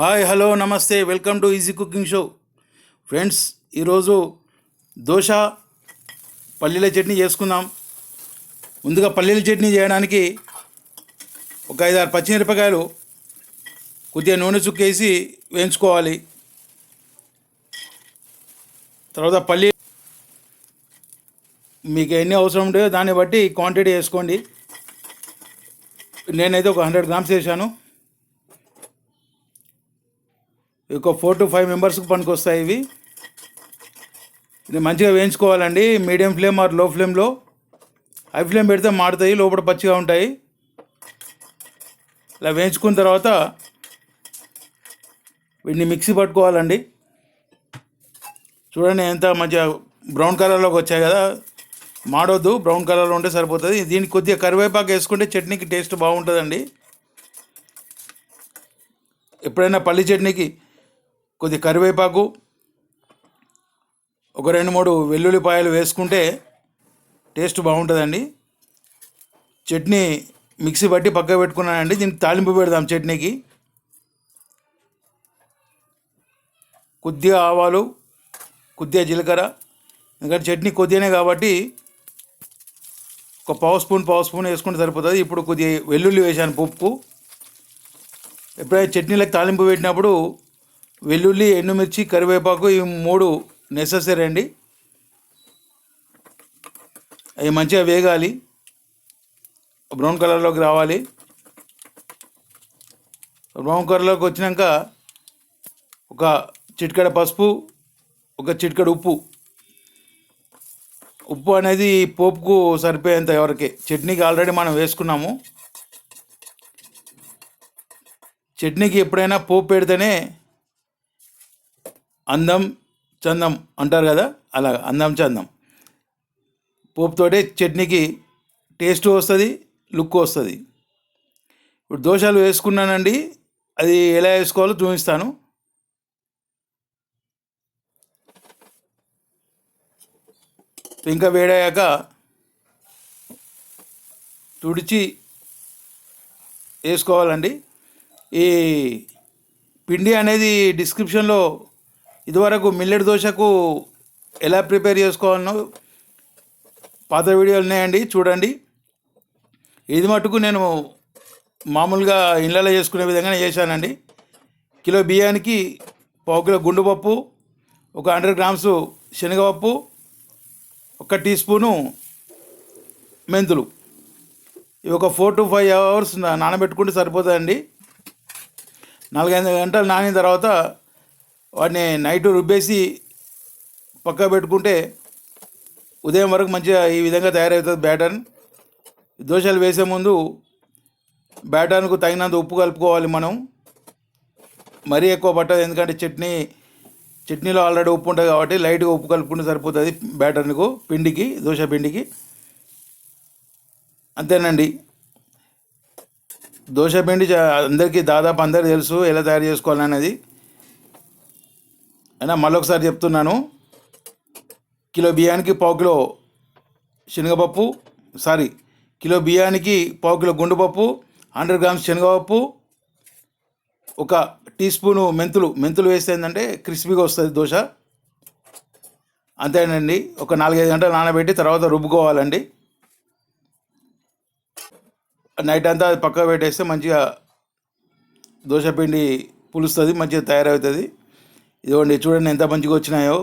Hi hello namaste welcome to easy cooking show. Friends ఈరోజు దోశ పల్లీల చట్నీ చేసుకుందాం. ముందుగా పల్లీల చట్నీ చేయడానికి ఒక ఐదారు పచ్చిమిరపకాయలు కొద్దిగా నూనె చుక్కేసి వేయించుకోవాలి. తర్వాత పల్లి మీకు ఎన్ని అవసరం ఉంటాయో దాన్ని బట్టి క్వాంటిటీ వేసుకోండి. నేనైతే ఒక హండ్రెడ్ గ్రామ్స్ వేసాను ఒక ఫోర్ టు ఫైవ్ మెంబర్స్కి పనికొస్తాయి ఇవి. ఇది మంచిగా వేయించుకోవాలండి. మీడియం ఫ్లేమ్ ఆర్లో. ఫ్లేమ్లో హై ఫ్లేమ్ పెడితే మాడుతాయి లోపల పచ్చిగా ఉంటాయి. ఇలా వేయించుకున్న తర్వాత వీటిని మిక్సీ పట్టుకోవాలండి. చూడండి ఎంత మంచిగా బ్రౌన్ కలర్లోకి వచ్చాయి కదా. మాడొద్దు బ్రౌన్ కలర్లో ఉంటే సరిపోతుంది. దీనికి కొద్దిగా కరివేపాకు వేసుకుంటే చట్నీకి టేస్ట్ బాగుంటుందండి. ఎప్పుడైనా పల్లి చట్నీకి కొద్ది కరివేపాకు ఒక రెండు మూడు వెల్లుల్లిపాయలు వేసుకుంటే టేస్ట్ బాగుంటుందండి. చట్నీ మిక్సీ బట్టి పక్క పెట్టుకున్నానండి. దీనికి తాలింపు పెడదాం చట్నీకి. కొద్దిగా ఆవాలు కొద్దిగా జీలకర్ర ఎందుకంటే చట్నీ కొద్దిగానే కాబట్టి ఒక పావు స్పూన్ పావు స్పూన్ వేసుకుంటే సరిపోతుంది. ఇప్పుడు కొద్దిగా వెల్లుల్లి వేసాను పప్పుకు ఎప్పుడైనా చట్నీలకు తాలింపు పెట్టినప్పుడు వెల్లుల్లి ఎండుమిర్చి కరివేపాకు ఈ మూడు నెససరీ అండి. అవి మంచిగా వేగాలి. బ్రౌన్ కలర్లోకి రావాలి. బ్రౌన్ కలర్లోకి వచ్చినాక ఒక చిటికెడ పసుపు ఒక చిటికెడ ఉప్పు. ఉప్పు అనేది పోపుకు సరిపోయేంత ఎవరికి చట్నీకి ఆల్రెడీ మనం వేసుకున్నాము. చట్నీకి ఎప్పుడైనా పోపు పెడితేనే అందం చందం అంటారు కదా? అలా అందం చందం. పోపుతోటే చట్నీకి టేస్ట్ వస్తుంది లుక్ వస్తుంది. ఇప్పుడు దోశలు వేసుకున్నానండి అది ఎలా వేసుకోవాలో చూపిస్తాను. ఇంకా వేడయ్యాక తుడిచి వేసుకోవాలండి. ఈ పిండి అనేది డిస్క్రిప్షన్లో ఇదివరకు మిల్లెట్ దోశకు ఎలా ప్రిపేర్ చేసుకోవాలనో పాత వీడియోలు ఉన్నాయండి చూడండి. ఇది మటుకు నేను మామూలుగా ఇళ్ళలో చేసుకునే విధంగానే చేశానండి. కిలో బియ్యానికి పావు కిలో గుండుపప్పు ఒక హండ్రెడ్ గ్రామ్స్ శనగపప్పు ఒక టీ స్పూను మెంతులు. ఇవి ఒక ఫోర్ టు ఫైవ్ అవర్స్ నానబెట్టుకుంటే సరిపోతుందండి నాలుగైదు గంటలు నానిన తర్వాత వాటిని నైట్ రుబ్బేసి పక్క పెట్టుకుంటే ఉదయం వరకు మంచిగా ఈ విధంగా తయారవుతుంది బ్యాటర్న్. దోశలు వేసే ముందు బ్యాటర్కు తగినంత ఉప్పు కలుపుకోవాలి మనం. మరీ ఎక్కువ పట్టదు ఎందుకంటే చట్నీ చట్నీలో ఆల్రెడీ ఉప్పు ఉంటుంది కాబట్టి లైట్గా ఉప్పు కలుపుకుంటే సరిపోతుంది బ్యాటర్కు పిండికి దోశ పిండికి. అంతేనండి. దోశ పిండి అందరికీ దాదాపు అందరికీ తెలుసు ఎలా తయారు చేసుకోవాలనేది అయినా మళ్ళొకసారి చెప్తున్నాను. కిలో బియ్యానికి పావు కిలో శనగపప్పు సారీ కిలో బియ్యానికి పావు కిలో గుండుపప్పు హండ్రెడ్ గ్రామ్స్ శనగపప్పు ఒక టీ స్పూను మెంతులు మెంతులు వేస్తే ఏంటంటే క్రిస్పీగా వస్తుంది దోశ. అంతేనండి ఒక నాలుగైదు గంటలు నానబెట్టి తర్వాత రుబ్బుకోవాలండి. నైట్ అంతా అది పక్క పెట్టేస్తే మంచిగా దోశ పిండి పులుస్తుంది మంచిగా తయారవుతుంది. ఇదిగోండి చూడండి ఎంత మంచిగా వచ్చినాయో.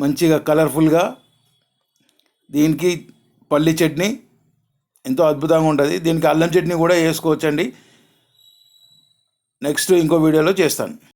మంచిగా కలర్ఫుల్గా దీనికి పల్లి చట్నీ ఎంతో అద్భుతంగా ఉంటుంది. దీనికి అల్లం చట్నీ కూడా వేసుకోవచ్చండి. నెక్స్ట్ ఇంకో వీడియోలో చేస్తాను.